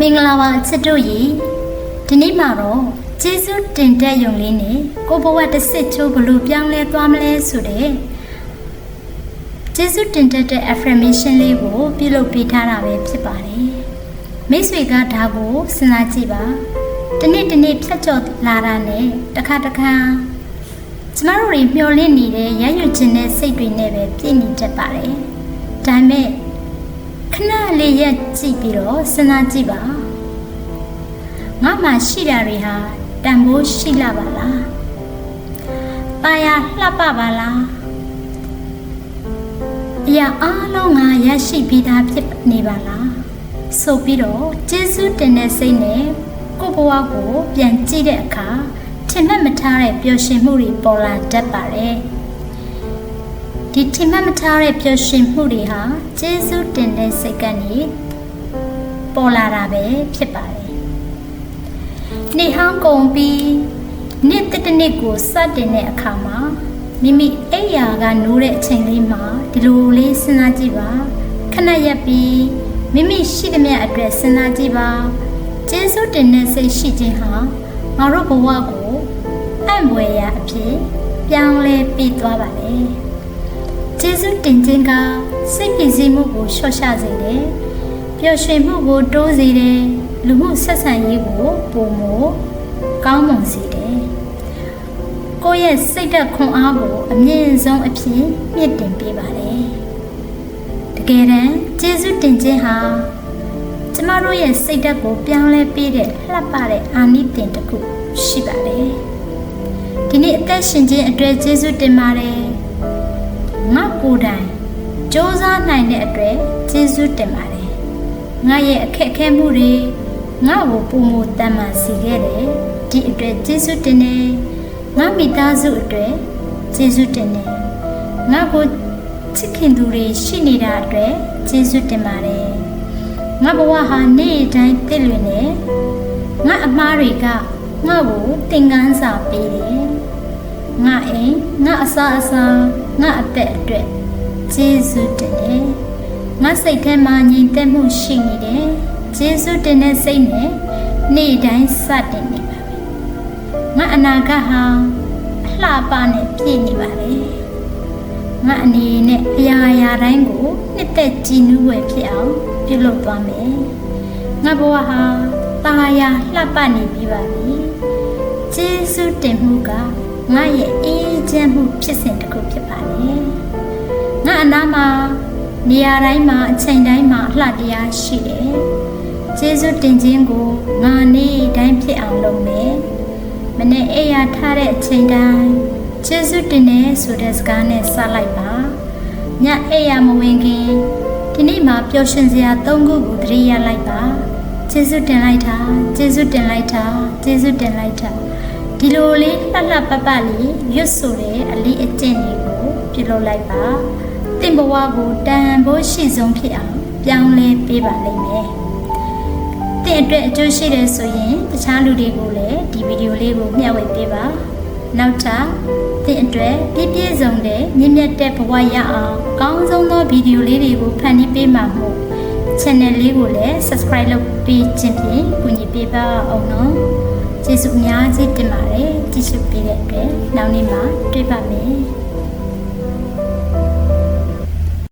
မင်္ဂလာပါချစ်တို့ရေဒီနေ့မှာတော့ကျေးဇူးတင်တဲ့ယုံလေးနဲ့ကိုဘဝတစ်စစ်ချိုးဘလို့ပြောင်းလဲသွားမလဲဆိုတဲ့ကျေးဇူးတင်တတ်တဲ့ affirmation လေးကိုပြုလုပ်ပေးထားတာပဲဖြစ်ပါတယ်မိတ်ဆွေကဒါကိုစဉ်းစားကြည့်ပါတနေ့တနေ့ဖြတ်ကျော်လာတာနဲ့တစ်ခါတစ်ခါကျမတို့တွေမျှော်လင့်နေတဲ့ရရွခြင်းတဲ့စိတ်တွေနဲ့ပဲပြည့်နေတတ်ပါတယ်ဒါပေမဲ့ ခဏလေးရက်ကြည့်ပြီးတော့စဉ်းစားကြည့်ပါငါမှရှိတာတွေဟာတန်ဖိုးရှိလာပါလားตาယာလှပပါလားအရာအားလုံးငါရရှိပြီးသားဖြစ်နေပါလားဆိုပြီးတော့ကျေးဇူးတင်တဲ့စိတ်နဲ့ကိုယ့်ဘဝကို ပြန်ကြည့်တဲ့အခါထင်မှတ်မထားတဲ့ပျော်ရွှင်မှုတွေပေါ်လာတတ်ပါတယ် ဒီထင်မှတ်မထားတဲ့ပျော်ရွှင်မှုတွေဟာကျေးဇူးတင်တဲ့စိတ်ကနေပေါ်လာတာပဲဖြစ်ပါတယ်နေ့ဟောင်းကုန်ပြီးနေ့တစ်တစ်နေ့ကိုစတင်တဲ့အခါမှာမိမိအိယာကနိုးတဲ့အချိန်လေးမှာဒီလိုလေးစဉ်းစားကြည့်ပါခဏရပ်ပြီးမိမိရှိသမျှအတွက်စဉ်းစားကြည့်ပါကျေးဇူးတင်တဲ့စိတ်ရှိခြင်းဟာငါတို့ဘဝကိုအံ့ဖွယ်ရာအဖြစ်ပြောင်းလဲပြီးသွားပါလေ ကျေးဇူးတင်ခြင်းကစိတ်ပြည့်စည်မှုကိုလျှော့ချစေတယ်ပျော်ရွှင်မှုကိုတိုးစေတယ်လူမှုဆက်ဆံရေးကိုပုံမကောင်းမွန်စေတယ်ကိုယ့်ရဲ့စိတ်ဓာတ်ခွန်အားကိုအမြင့်ဆုံးအဖြစ်မြင့်တင်ပေးပါတယ်တကယ်တမ်းကျေးဇူးတင်ခြင်းဟာကျမတို့ရဲ့စိတ်ဓာတ်ကိုပြောင်းလဲပေးတဲ့လှပတဲ့အာနိသင်တစ်ခုရှိပါတယ်ဒီနေ့အသက်ရှင်ခြင်းအတွက်ကျေးဇူးတင်ပါတယ် ငါကိုယ်တိုင်စ조사နိုင်တဲ့အတွက်ကျေးဇူးတင်ပါတယ်ငါရဲ့အခက်အခဲမှုတွေငါ့ကိုပုံမတမ်းမှစီခဲ့တယ်ဒီအတွက်ကျေးဇူးတင်တယ်ငါမိသားစုအတွက်ကျေးဇူးတင်တယ်ငါကိုချစ်ခင်သူတွေရှိနေတာအတွက်ကျေးဇူးတင်ပါတယ်ငါဘဝဟာနေ့တိုင်းတည်လွင်နေငါအမားတွေကငါ့ကိုသင်ခန်းစာပေးတယ်ငါအိမ်ငါအစာအစာ ငါအသက်အတွက်ကျေးဇူးတင်တယ်ငါစိတ်ထဲမှာငြိမ်သက်မှုရှိနေတယ်ကျေးဇူးတင်တဲ့စိတ်နဲ့နေ့တိုင်းစတင်နေပါပဲငါအနာဂတ်ဟာအလှပနဲ့ပြည့်နေပါလေငါအနေနဲ့အရာရာတိုင်းကိုနှစ်သက်ကြည်နူးဝယ်ဖြစ်အောင်ပြုလုပ်သွားမယ်ငါဘဝဟာตาယာလှပနေပြီပါပြီကျေးဇူးတင်မှုက ငါရဲ့အေးချမ်းမှုဖြစ်စဉ်တစ်ခုဖြစ်ပါလေငါအနာမှာနေရာတိုင်းမှာအချိန်တိုင်းမှာအလှတရားရှိတယ်ကျေးဇူးတင်ခြင်းကိုငါနေ့တိုင်းဖြစ်အောင်လုပ်မယ်မနေ့အိယာထားတဲ့အချိန်တိုင်းကျေးဇူးတင်တယ်ဆိုတဲ့စကားနဲ့စလိုက်ပါညအိယာမဝင်ခင်ဒီနေ့မှာပျော်ရွှင်စရာ၃ခုကိုသတိရလိုက်ပါကျေးဇူးတင်လိုက်တာကျေးဇူးတင်လိုက်တာကျေးဇူးတင်လိုက်တာ ဒီလိုလေးလှလှပပလေးရွတ်ဆိုတဲ့အလေးအကျင့်တွေကိုပြုလုပ်လိုက်ပါတင့်ဘဝကိုတန်ဖိုးရှိဆုံးဖြစ်အောင်ပြောင်းလဲပေးပါလိမ့်မယ်တင့်အတွက်အကျိုးရှိတယ်ဆိုရင်တခြားလူတွေကိုလည်းဒီဗီဒီယိုလေးကိုမျှဝေပေးပါနောက်ထပ်တင့်အတွက်ပြည့်ပြည့်စုံတဲ့မြင့်မြတ်တဲ့ဘဝရအောင်ကောင်းဆုံးသောဗီဒီယိုလေးတွေကိုဖန်တီးပေးမှာမို့ channel လေးကိုလည်း subscribe လုပ်ပေးခြင်းဖြင့်ကူညီပေးပါအောင်နော် ကျေးဇူးအများကြီးတင်ပါတယ်ကြည့်ရှုပေးတဲ့အတွက်နောက်နေ့မှာတွေ့ပါမယ်